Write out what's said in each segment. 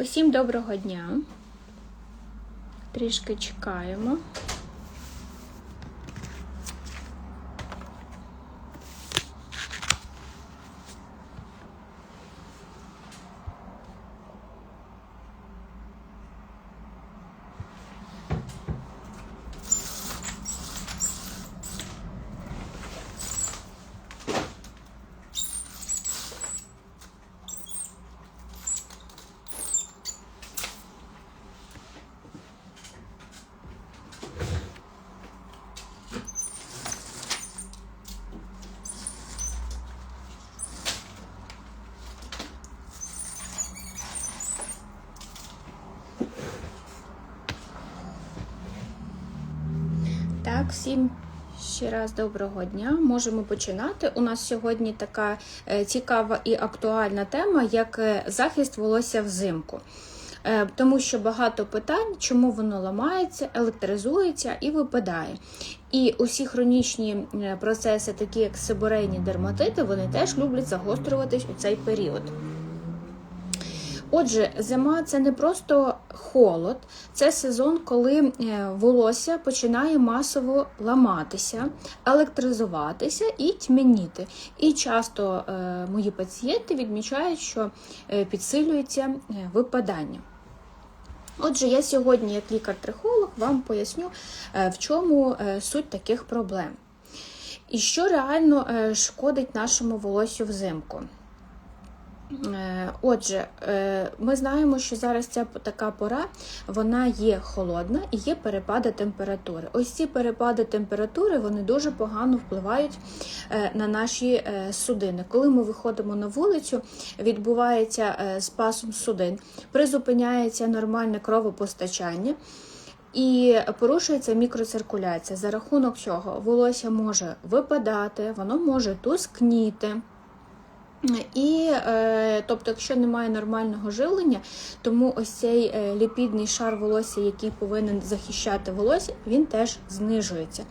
Усім доброго дня. Трішки чекаємо. Так, всім раз доброго дня. Можемо починати. У нас сьогодні така е, цікава і актуальна тема, як е, захист волосся взимку. Е, Тому що багато питань, чому воно ламається, електризується і випадає. І усі хронічні процеси, такі як сиборейні дерматити, вони теж люблять загострюватись у цей період. Отже, зима це не просто холод, це сезон, коли е, волосся починає масово ламатися, електризуватися і тьмяніти. І часто е, мої пацієнти відмічають, що е, підсилюється випадання. Отже, я сьогодні, як лікар-трихолог, вам поясню, в чому суть таких проблем. І що реально шкодить нашому волосю взимку. Е, Отже, е, ми знаємо, що зараз ця така пора вона є холодна і є перепади температури. Ось ці перепади температури вони дуже погано впливають е, на наші судини. Коли ми виходимо на вулицю, відбувається спазм судин, призупиняється нормальне кровопостачання. І порушується мікроциркуляція. За рахунок цього волосся може випадати, воно може тускніти. І, е, тобто, якщо немає нормального живлення, тому ось цей е, ліпідний шар волосся, який повинен захищати волосся, він теж знижується.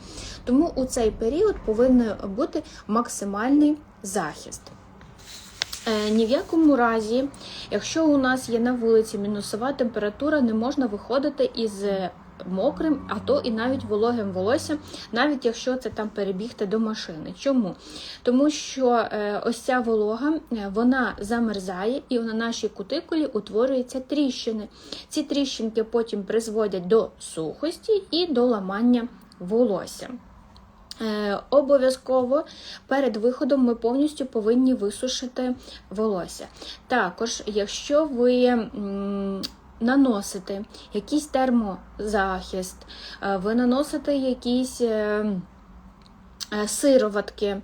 Тому у цей період повинен бути максимальний захист. Е, Ні в якому разі, якщо у нас є на вулиці мінусова температура, не можна виходити із мокрим, а то і навіть вологим волоссям, навіть якщо це там перебігти до машини. Чому? Тому що е, ось ця волога е, вона замерзає і на нашій кутикулі утворюються тріщини. Ці тріщинки потім призводять до сухості і до ламання волосся. Е, Обов'язково перед виходом ми повністю повинні висушити волосся. Також, якщо ви наносите якийсь термозахист, е, ви наносите якісь е, е, сироватки,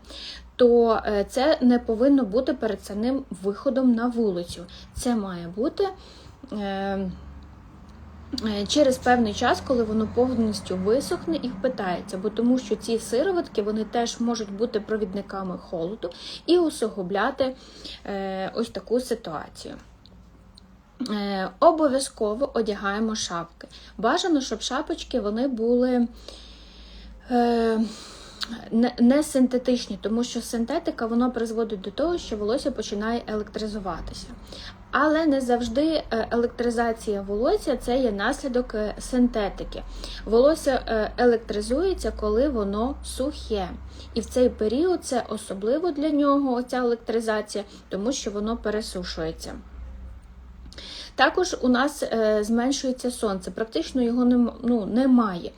то це не повинно бути перед самим виходом на вулицю. Це має бути. через певний час, коли воно повністю висохне і впитається, бо тому що ці сироватки вони теж можуть бути провідниками холоду і усугубляти ось таку ситуацію. Е, Обов'язково одягаємо шапки. Бажано, щоб шапочки вони були. Е, не, синтетичні, тому що синтетика воно призводить до того, що волосся починає електризуватися. Але не завжди е, електризація волосся це є наслідок синтетики. Волосся електризується, коли воно сухе. І в цей період це особливо для нього оця електризація, тому що воно пересушується. Також у нас е, зменшується сонце, практично його ну, немає.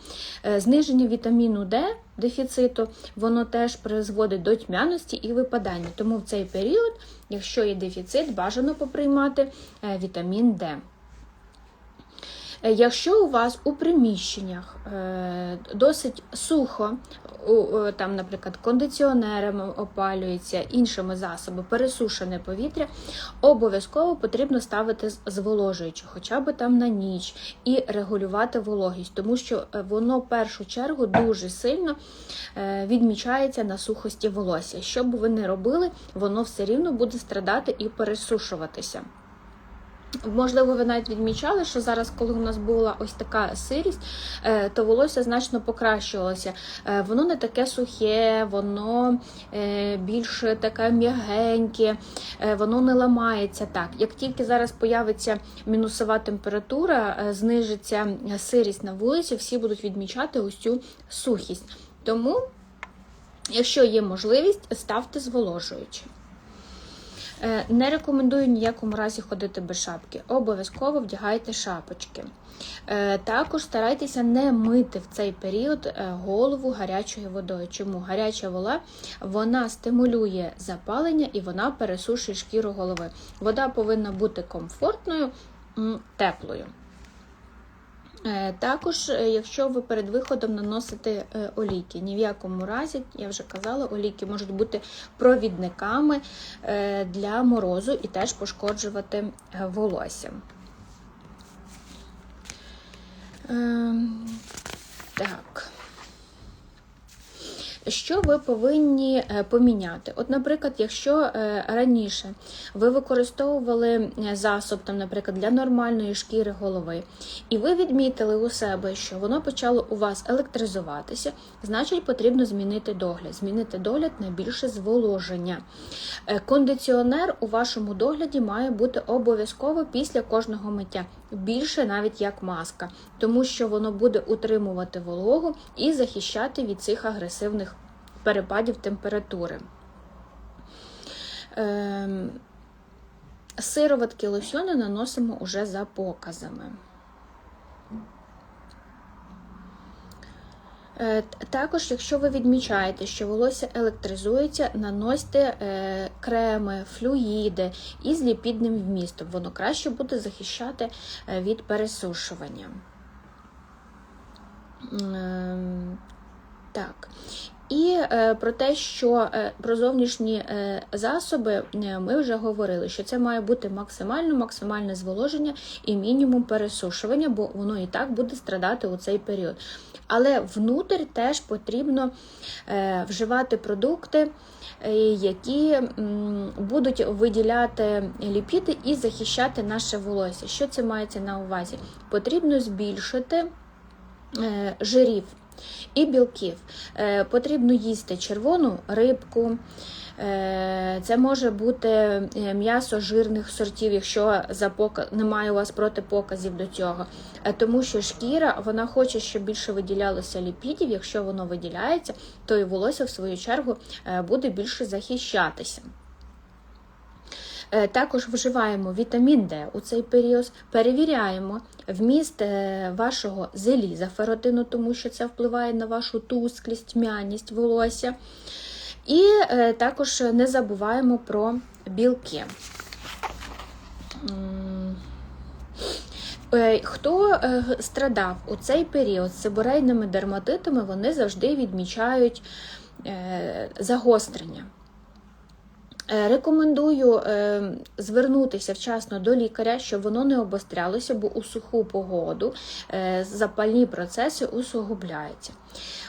Е, зниження вітаміну Д дефіциту, воно теж призводить до тьмяності і випадання. Тому в цей період, якщо є дефіцит, бажано поприймати е, вітамін Д. Е, Якщо у вас у приміщеннях е, досить сухо, е, там, наприклад, кондиціонерами опалюється, іншими засобами, пересушене повітря, обов'язково потрібно ставити з- зволожуюче, хоча б там на ніч, і регулювати вологість, тому що воно в першу чергу дуже сильно відмічається на сухості волосся. Що б ви не робили, воно все рівно буде страдати і пересушуватися. Можливо, ви навіть відмічали, що зараз, коли у нас була ось така сирість, е, то волосся значно покращувалося. Е, Воно не таке сухе, воно е, більш таке м'ягеньке, воно не ламається так. Як тільки зараз появиться мінусова температура, знижиться сирість на вулиці, всі будуть відмічати ось цю сухість. Тому, якщо є можливість, ставте зволожуючи. Е, Не рекомендую ніякому разі ходити без шапки. Обов'язково вдягайте шапочки. Е, Також старайтеся не мити в цей період е, голову гарячою водою. Чому гаряча вола вона стимулює запалення і вона пересушує шкіру голови. Вода повинна бути комфортною, теплою. Е, Також, е, якщо ви перед виходом наносите оліки, олійки, ні в якому разі, я вже казала, олійки можуть бути провідниками е, для морозу і теж пошкоджувати е, волосся. Ем, Так. Що ви повинні е, поміняти? От, наприклад, якщо е, раніше ви використовували е, засоб, там, наприклад, для нормальної шкіри голови, і ви відмітили у себе, що воно почало у вас електризуватися, значить потрібно змінити догляд. Змінити догляд на більше зволоження. Кондиціонер у вашому догляді має бути обов'язково після кожного миття, більше навіть як маска, тому що воно буде утримувати вологу і захищати від цих агресивних перепадів температури. Ем, Сироватки лосьони наносимо уже за показами. Е, т- Також, якщо ви відмічаєте, що волосся електризується, наносьте е, креми, флюїди із ліпідним вмістом. Воно краще буде захищати е, від пересушування. Ем, Так. І е, про те, що е, про зовнішні е, засоби ми вже говорили, що це має бути максимально максимальне зволоження і мінімум пересушування, бо воно і так буде страдати у цей період. Але внутрь теж потрібно вживати продукти, які будуть виділяти ліпіди і захищати наше волосся. Що це мається на увазі? Потрібно збільшити жирів і білків. Е, Потрібно їсти червону рибку. Е, Це може бути е, м'ясо жирних сортів, якщо немає у вас протипоказів до цього. Тому що шкіра вона хоче, щоб більше виділялося ліпідів. Якщо воно виділяється, то і волосся, в свою чергу, буде більше захищатися. Е, Також вживаємо вітамін Д у цей період, перевіряємо вміст е, вашого заліза феротину, тому що це впливає на вашу тусклість, м'яність волосся. І е, також не забуваємо про білки. Хто страдав у цей період з сиборейними дерматитами, вони завжди відмічають загострення. Е, Рекомендую е, звернутися вчасно до лікаря, щоб воно не обострялося, бо у суху погоду е, запальні процеси усугубляються.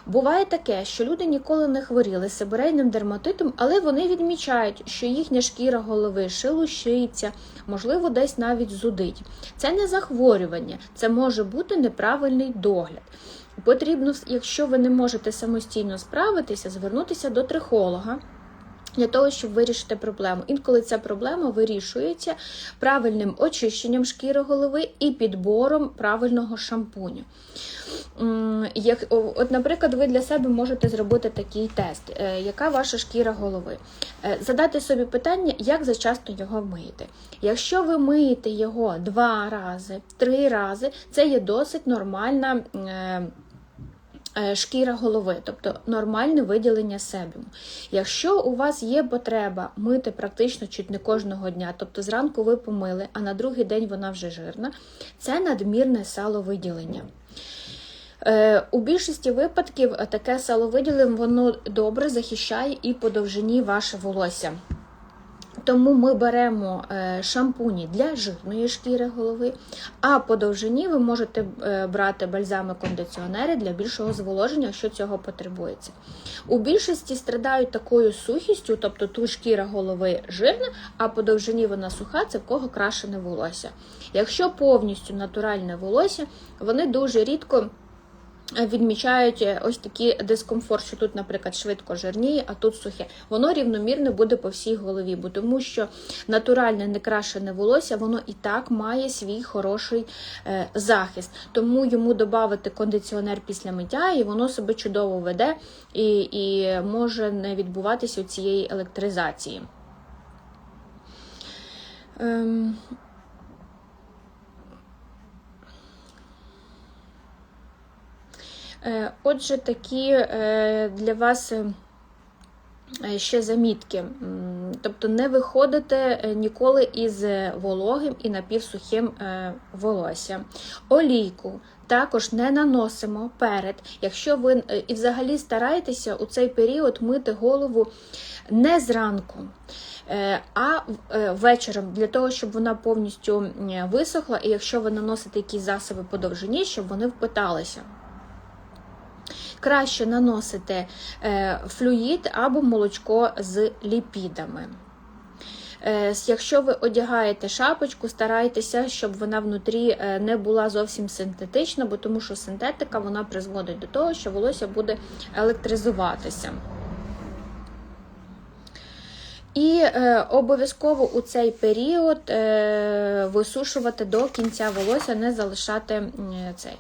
Буває таке, що люди ніколи не хворіли сибирейним дерматитом, але вони відмічають, що їхня шкіра голови шелушиться, можливо, десь навіть зудить. Це не захворювання, це може бути неправильний догляд. Потрібно, якщо ви не можете самостійно справитися, звернутися до трихолога. Для того, щоб вирішити проблему. Інколи ця проблема вирішується правильним очищенням шкіри голови і підбором правильного шампуню. От, наприклад, ви для себе можете зробити такий тест, Е, яка ваша шкіра голови. Е, Задати собі питання, як зачасто його миєте. Якщо ви миєте його два рази, три рази, це є досить нормальна. Е, Шкіра голови, тобто нормальне виділення себуму. Якщо у вас є потреба мити практично чуть не кожного дня, тобто зранку ви помили, а на другий день вона вже жирна, це надмірне саловиділення. Е, У більшості випадків таке саловиділення воно добре захищає і по довжині ваше волосся. Тому ми беремо е, шампуні для жирної шкіри голови, а по довжині ви можете е, брати бальзами кондиціонери для більшого зволоження, якщо цього потребується. У більшості страдають такою сухістю, тобто тут шкіра голови жирна, а по довжині вона суха, це в кого крашене волосся. Якщо повністю натуральне волосся, вони дуже рідко. Відмічають е, ось такий дискомфорт, що тут, наприклад, швидко жирніє, а тут сухе. Воно рівномірне буде по всій голові, бо тому що натуральне некрашене волосся, воно і так має свій хороший е, захист. Тому йому додати кондиціонер після миття, і воно себе чудово веде і, і може не відбуватися цієї електризації. Ем... Отже, такі е, для вас е, ще замітки. Тобто не виходите е, ніколи із е, вологим і напівсухим е, волоссям. Олійку також не наносимо перед. Якщо ви е, і взагалі стараєтеся у цей період мити голову не зранку. е, А е, вечором для того, щоб вона повністю висохла, і якщо ви наносите якісь засоби по довжині, щоб вони впиталися. Краще наносити е, флюїд або молочко з ліпідами. Е, Якщо ви одягаєте шапочку, старайтеся, щоб вона внутрі е, не була зовсім синтетична, бо тому що синтетика вона призводить до того, що волосся буде електризуватися. І е, обов'язково у цей період е, висушувати до кінця волосся, не залишати цей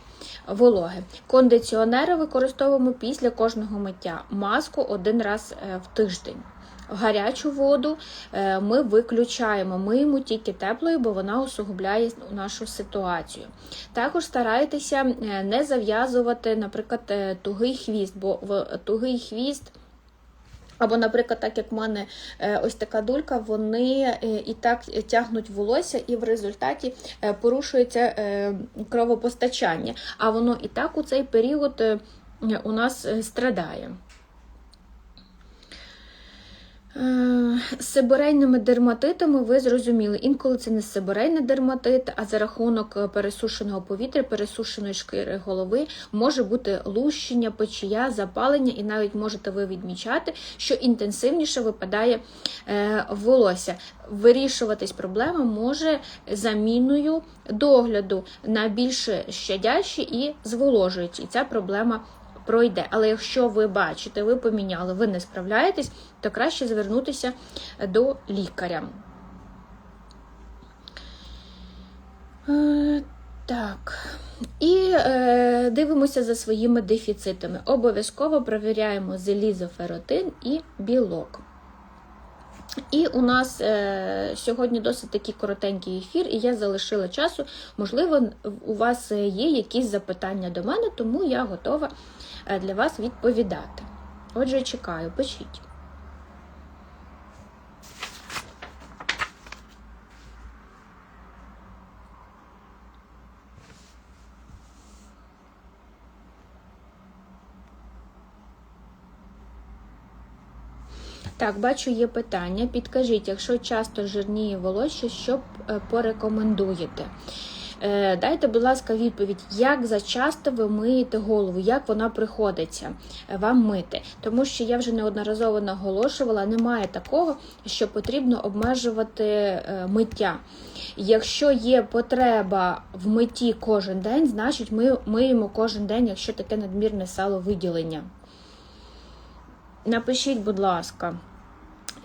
вологи. Кондиціонери використовуємо після кожного миття. Маску один раз е, в тиждень. Гарячу воду е, ми виключаємо, миємо тільки теплою, бо вона усугубляє нашу ситуацію. Також старайтеся е, не зав'язувати, наприклад, тугий хвіст, бо в тугий хвіст. Або, наприклад, так як в мене е, ось така дулька, вони е, і так тягнуть волосся, і в результаті е, порушується кровопостачання. А воно і так у цей період у нас страдає. Е, З дерматитами ви зрозуміли, інколи це не сибирейний дерматит, а за рахунок е, пересушеного повітря, пересушеної шкіри голови може бути лущення, печія, запалення, і навіть можете ви відмічати, що інтенсивніше випадає е, волосся. Вирішуватись проблема може заміною догляду на більш щадящі і зволожуючі. І ця проблема пройде. Але якщо ви бачите, ви поміняли, ви не справляєтесь, то краще звернутися до лікаря. Е, Так. І е, дивимося за своїми дефіцитами. Обов'язково перевіряємо залізо, феротин і білок. І у нас е, сьогодні досить такий коротенький ефір, і я залишила часу. Можливо, у вас є якісь запитання до мене, тому я готова е, для вас відповідати. Отже, чекаю, пишіть. Так, бачу, є питання. Підкажіть, якщо часто жирніє волосся, що е, порекомендуєте? Е, Дайте, будь ласка, відповідь, як зачасто ви миєте голову, як вона приходиться е, вам мити. Тому що я вже неодноразово наголошувала, немає такого, що потрібно обмежувати миття. Якщо є потреба в митті кожен день, значить ми миємо кожен день, якщо таке надмірне саловиділення. Напишіть, будь ласка,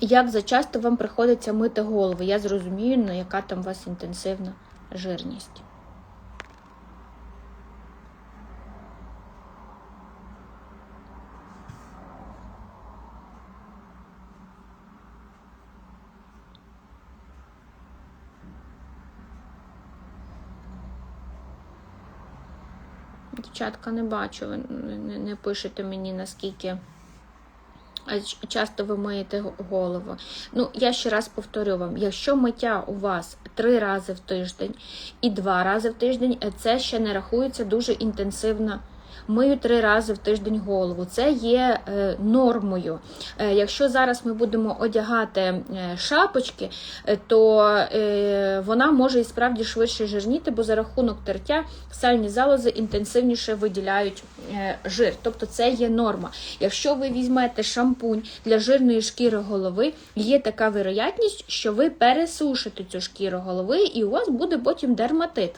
як зачасто вам приходиться мити голову? Я зрозумію, на яка там у вас інтенсивна жирність. Дівчатка, не бачу, не, не пишете мені наскільки часто ви миєте голову. Ну, я ще раз повторю вам: якщо миття у вас три рази в тиждень і два рази в тиждень, е, це ще не рахується дуже інтенсивна мию три рази в тиждень голову. Це є е, нормою. Е, Якщо зараз ми будемо одягати е, шапочки, то вона може і справді швидше жирніти, бо за рахунок тертя сальні залози інтенсивніше виділяють жир. Тобто це є норма. Якщо ви візьмете шампунь для жирної шкіри голови, є така вероятність, що ви пересушите цю шкіру голови і у вас буде потім дерматит.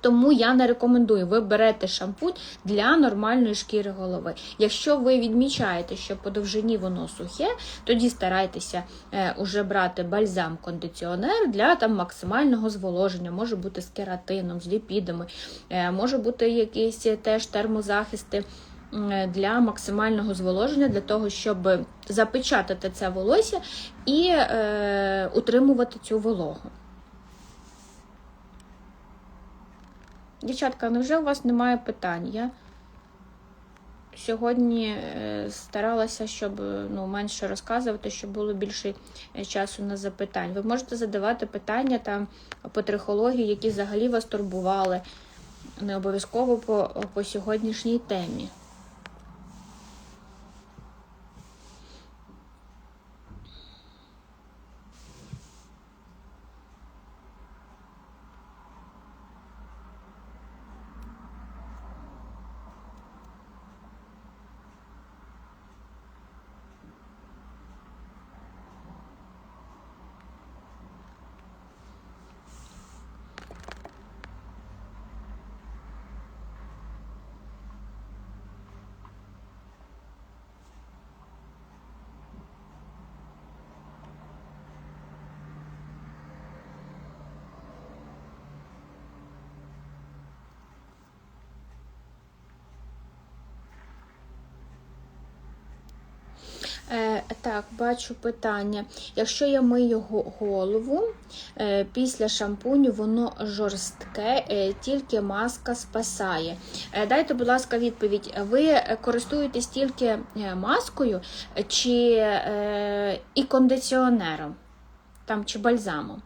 Тому я не рекомендую. Ви берете шампунь для нормальної шкіри голови. Якщо ви відмічаєте, що по довжині воно сухе, тоді старайтеся е, уже брати бальзам-кондиціонер для там максимального зволоження. Може бути з кератином, з ліпідами, е, може бути якісь теж термозахисти. Для максимального зволоження, для того, щоб запечатати це волосся і е, утримувати цю вологу. Дівчатка, невже у вас немає питань? Я сьогодні е, старалася, щоб е, ну, менше розказувати, щоб було більше е, часу на запитань. Ви можете задавати питання там по трихології, які взагалі вас турбували, не обов'язково по, по сьогоднішній темі. Е, так, бачу питання. Якщо я мию голову е, після шампуню, воно жорстке, е, тільки маска спасає. Е, дайте, будь ласка, відповідь. Ви користуєтесь тільки маскою чи і кондиціонером, там, чи бальзамом?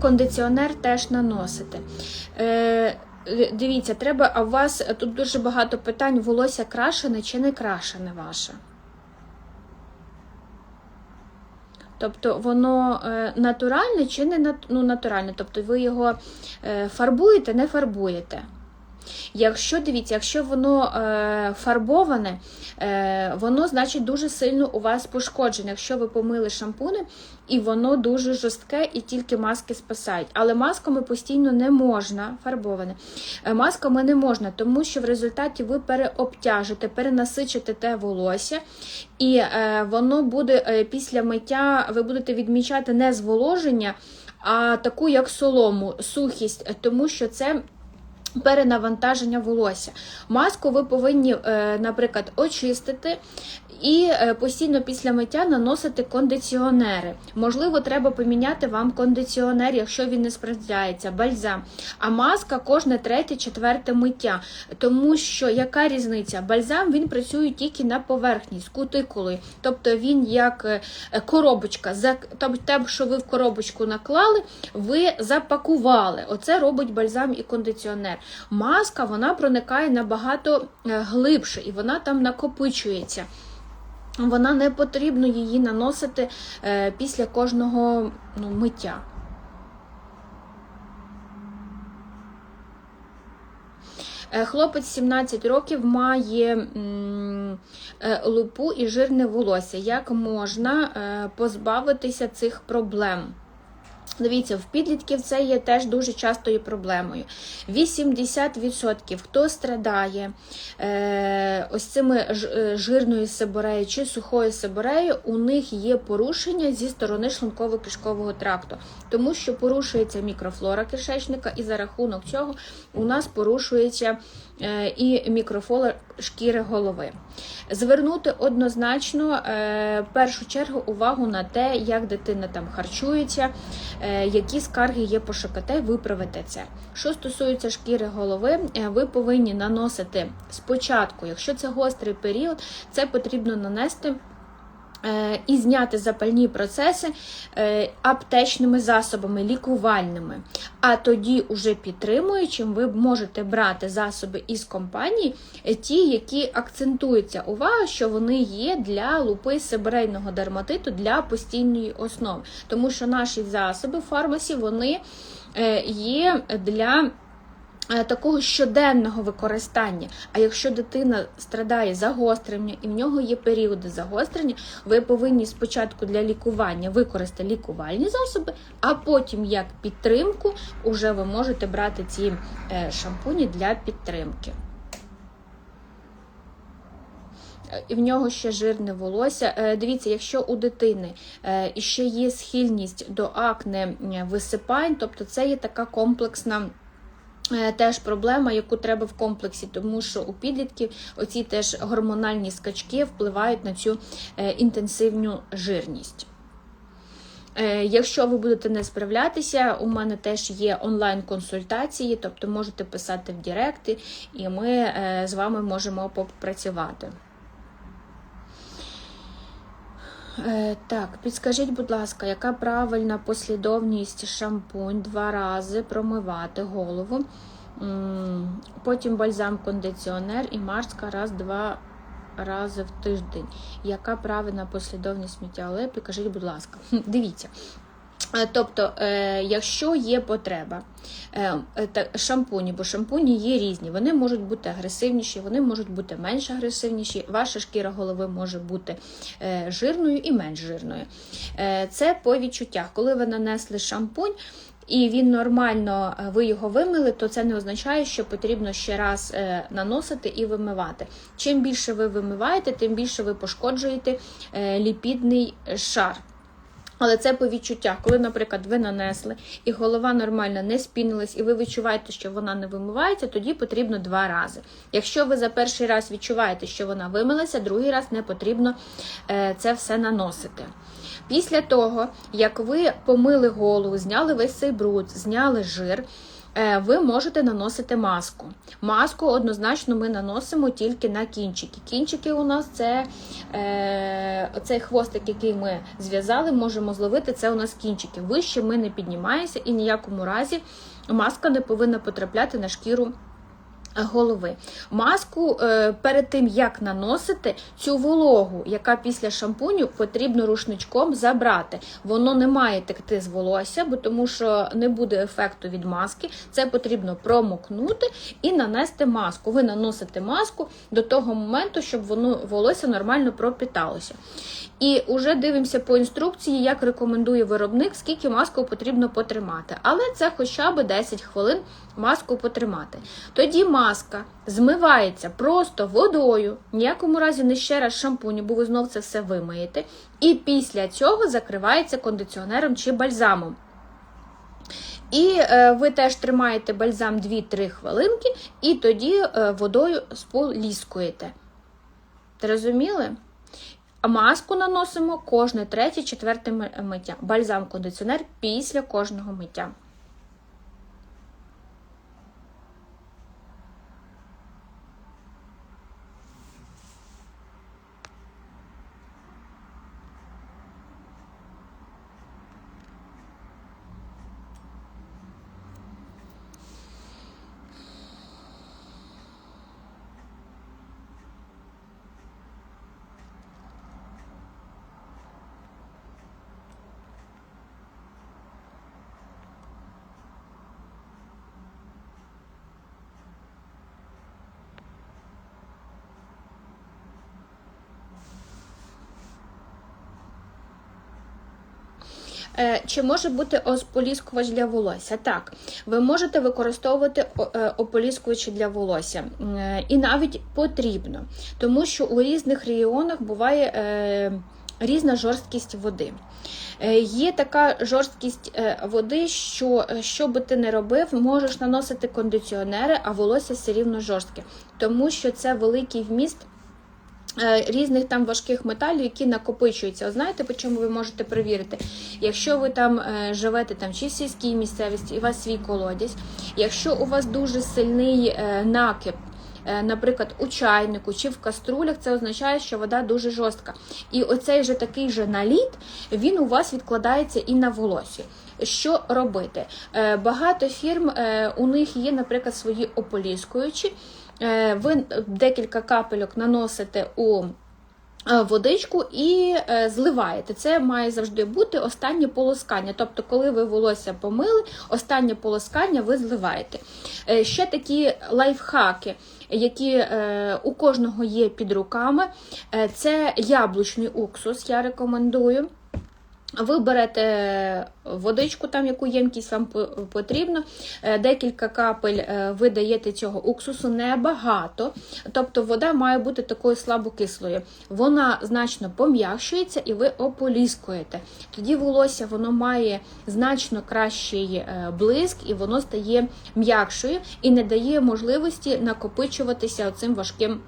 Кондиціонер теж наносите. Е, дивіться, треба, а у вас тут дуже багато питань: волосся крашене чи не крашене ваше? Тобто воно е, натуральне чи не ну, натуральне? Тобто ви його е, фарбуєте, не фарбуєте. Якщо дивіться, якщо воно е, фарбоване, е, воно значить дуже сильно у вас пошкоджене. Якщо ви помили шампуни, і воно дуже жорстке, і тільки маски спасають. Але масками постійно не можна фарбоване. Е, масками не можна, тому що в результаті ви переобтяжите, перенасичите те волосся, і е, воно буде е, після миття, ви будете відмічати не зволоження, а таку як солому, сухість, тому що це перенавантаження волосся. Маску ви повинні, е, наприклад, очистити і е, постійно після миття наносити кондиціонери. Можливо, треба поміняти вам кондиціонер, якщо він не справляється, бальзам. А маска кожне третє, четверте миття. Тому що яка різниця? Бальзам він працює тільки на поверхні з кутикулою. Тобто він як е, коробочка. Тобто те, що ви в коробочку наклали, ви запакували. Оце робить бальзам і кондиціонер. Маска вона проникає набагато е, глибше і вона там накопичується. Вона не потрібно її наносити е, після кожного ну, миття. Е, Хлопець 17 років має е, лупу і жирне волосся. Як можна позбавитися цих проблем? Дивіться, в підлітків це є теж дуже частою проблемою. 80% хто страдає е, ось цими е, жирною сиборею чи сухою сиборею, у них є порушення зі сторони шлунково-кишкового тракту, тому що порушується мікрофлора кишечника, і за рахунок цього у нас порушується е, і мікрофлора шкіри голови. Звернути однозначно е, першу чергу увагу на те, як дитина там харчується, які скарги є по ШКТ, виправити це. Що стосується шкіри голови, е, ви повинні наносити спочатку, якщо це гострий період, це потрібно нанести. Е, І зняти запальні процеси е, аптечними засобами, лікувальними. А тоді, уже підтримуючим, ви можете брати засоби із компанії, е, ті, які акцентуються увага, що вони є для лупи себорейного дерматиту для постійної основи. Тому що наші засоби фармасі вони є для. Е, Такого щоденного використання. А якщо дитина страдає загострення і в нього є періоди загострення, ви повинні спочатку для лікування використати лікувальні засоби, а потім як підтримку уже ви можете брати ці е, шампуні для підтримки. І в нього ще жирне волосся. Е, Дивіться, якщо у дитини ще є схильність до акне висипань, тобто це є така комплексна. Е, Теж проблема, яку треба в комплексі, тому що у підлітків оці теж гормональні скачки впливають на цю е, інтенсивну жирність. Е, Якщо ви будете не справлятися, у мене теж є онлайн-консультації, тобто можете писати в Директи, і ми з вами можемо попрацювати. Е, Так, підскажіть, будь ласка, яка правильна послідовність шампунь два рази промивати голову, потім бальзам кондиціонер і марська раз-два рази в тиждень. Яка правильна послідовність миття Але Кажіть, будь ласка, дивіться. Е, Тобто, е, якщо є потреба е, шампуні, бо шампуні є різні, вони можуть бути агресивніші, вони можуть бути менш агресивніші. Ваша шкіра голови може бути жирною і менш жирною. Це по відчуттях. Коли ви нанесли шампунь, і він нормально, ви його вимили, то це не означає, що потрібно ще раз наносити і вимивати. Чим більше ви вимиваєте, тим більше ви пошкоджуєте ліпідний шар. Але це по відчуттях, коли, наприклад, ви нанесли і голова нормально не спінилась, і ви відчуваєте, що вона не вимивається, тоді потрібно два рази. Якщо ви за перший раз відчуваєте, що вона вимилася, другий раз не потрібно е, це все наносити. Після того, як ви помили голову, зняли весь цей бруд, зняли жир. е, Ви можете наносити маску. Маску однозначно ми наносимо тільки на кінчики. Кінчики у нас це е, цей хвостик, який ми зв'язали, можемо зловити. Це у нас кінчики. Вище ми не піднімаємося і ніякому разі маска не повинна потрапляти на шкіру голови. Маску е, перед тим, як наносити цю вологу, яка після шампуню потрібно рушничком забрати. Воно не має текти з волосся, бо тому що не буде ефекту від маски. Це потрібно промокнути і нанести маску. Ви наносите маску до того моменту, щоб воно волосся нормально пропіталося. І вже дивимося по інструкції, як рекомендує виробник, скільки маску потрібно потримати. Але це хоча б 10 хвилин маску потримати. Тоді маска змивається просто водою, ніякому разі не ще раз шампуню, бо ви знов це все вимиєте. І після цього закривається кондиціонером чи бальзамом. І е, ви теж тримаєте бальзам 2-3 хвилинки, і тоді е, водою споліскуєте. Зрозуміли? Маску наносимо кожне третє, четверте миття. Бальзам-кондиціонер після кожного миття. Чи може бути ополіскувач для волосся? Так, ви можете використовувати е, ополіскувачі для волосся. Е, І навіть потрібно, тому що у різних регіонах буває. е, різна жорсткість води. Е, Є така жорсткість е, води, що е, що би ти не робив, можеш наносити кондиціонери, а волосся все рівно жорстке, тому що це великий вміст. Е, Різних там важких металів, які накопичуються. От знаєте, по чому ви можете перевірити? Якщо ви там е, живете там чи в сільській місцевості, і у вас свій колодязь, якщо у вас дуже сильний е, накип, наприклад, у чайнику чи в каструлях, це означає, що вода дуже жорстка. І оцей же такий же наліт, він у вас відкладається і на волосі. Що робити? Багато фірм у них є, наприклад, свої ополіскуючі. Е, Ви декілька капельок наносите у е, водичку і е, зливаєте. Це має завжди бути останнє полоскання. Тобто, коли ви волосся помили, останнє полоскання ви зливаєте. Ще такі лайфхаки, які у кожного є під руками, це яблучний уксус, я рекомендую. Ви берете водичку, там яку ємкість вам потрібно, е, декілька капель е, ви даєте цього уксусу, небагато. Тобто вода має бути такою слабокислою. Вона значно пом'якшується і ви ополіскуєте. Тоді волосся воно має значно кращий е, блиск і воно стає м'якшою і не дає можливості накопичуватися цим важким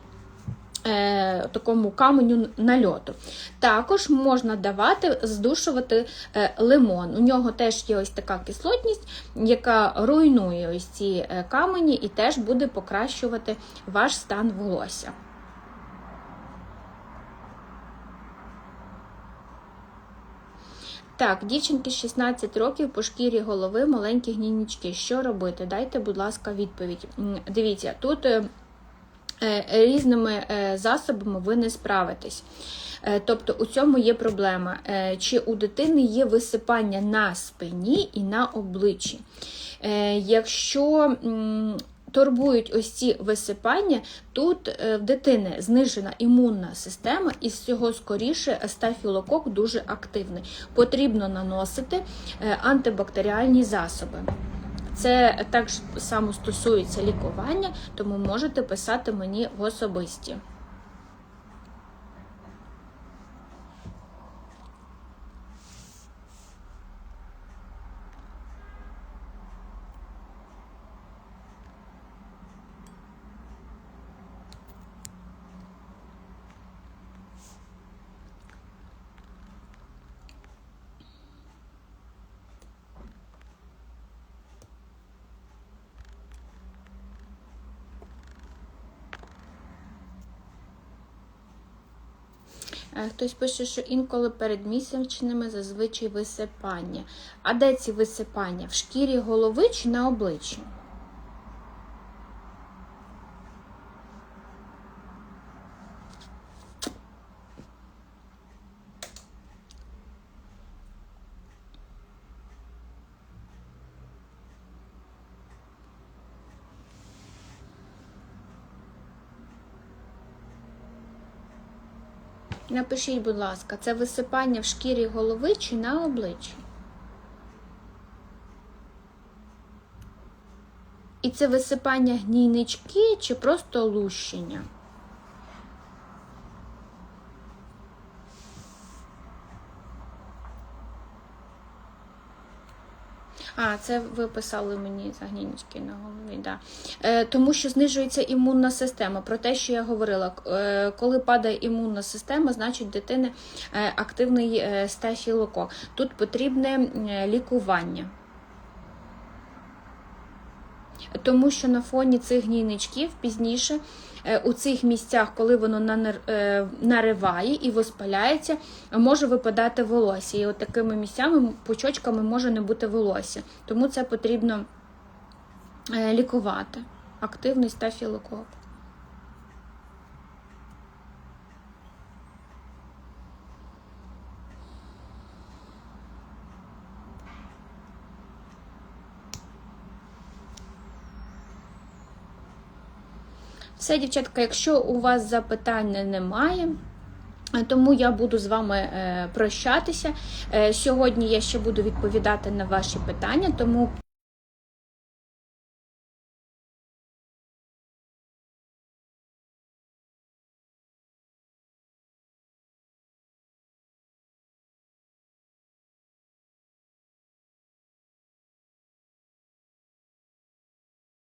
е, такому каменю нальоту. Також можна давати, здушувати е, лимон. У нього теж є ось така кислотність, яка руйнує ось ці е, камені і теж буде покращувати ваш стан волосся. Так, дівчинки 16 років по шкірі голови, маленькі гнійнички. Що робити? Дайте, будь ласка, відповідь. Дивіться, тут е, різними е, засобами ви не справитесь. Е, Тобто у цьому є проблема. Е, Чи у дитини є висипання на спині і на обличчі? Е, Якщо турбують ось ці висипання, тут е, в дитини знижена імунна система, і з цього скоріше стафілокок дуже активний. Потрібно наносити е, антибактеріальні засоби. Це так само стосується лікування, тому можете писати мені в особисті. Е, Хтось пише, що інколи перед місячними зазвичай висипання. А де ці висипання? В шкірі голови чи на обличчі? Напишіть, будь ласка, це висипання в шкірі голови чи на обличчі? І це висипання гнійнички чи просто лущення? А, це ви писали мені загніннічки на голові, да. Е, тому що знижується імунна система. Про те, що я говорила, е, коли падає імунна система, значить дитини е, активний е, стафілокок. Тут потрібне е, лікування. Тому що на фоні цих гнійничків пізніше е, у цих місцях, коли воно е, нариває і воспаляється, може випадати волосся. І от такими місцями, пучочками може не бути волосся. Тому це потрібно е, лікувати. Активний стафілокок. Все, дівчатка, якщо у вас запитань немає, е, тому я буду з вами е, прощатися. Е, Сьогодні я ще буду відповідати на ваші питання, тому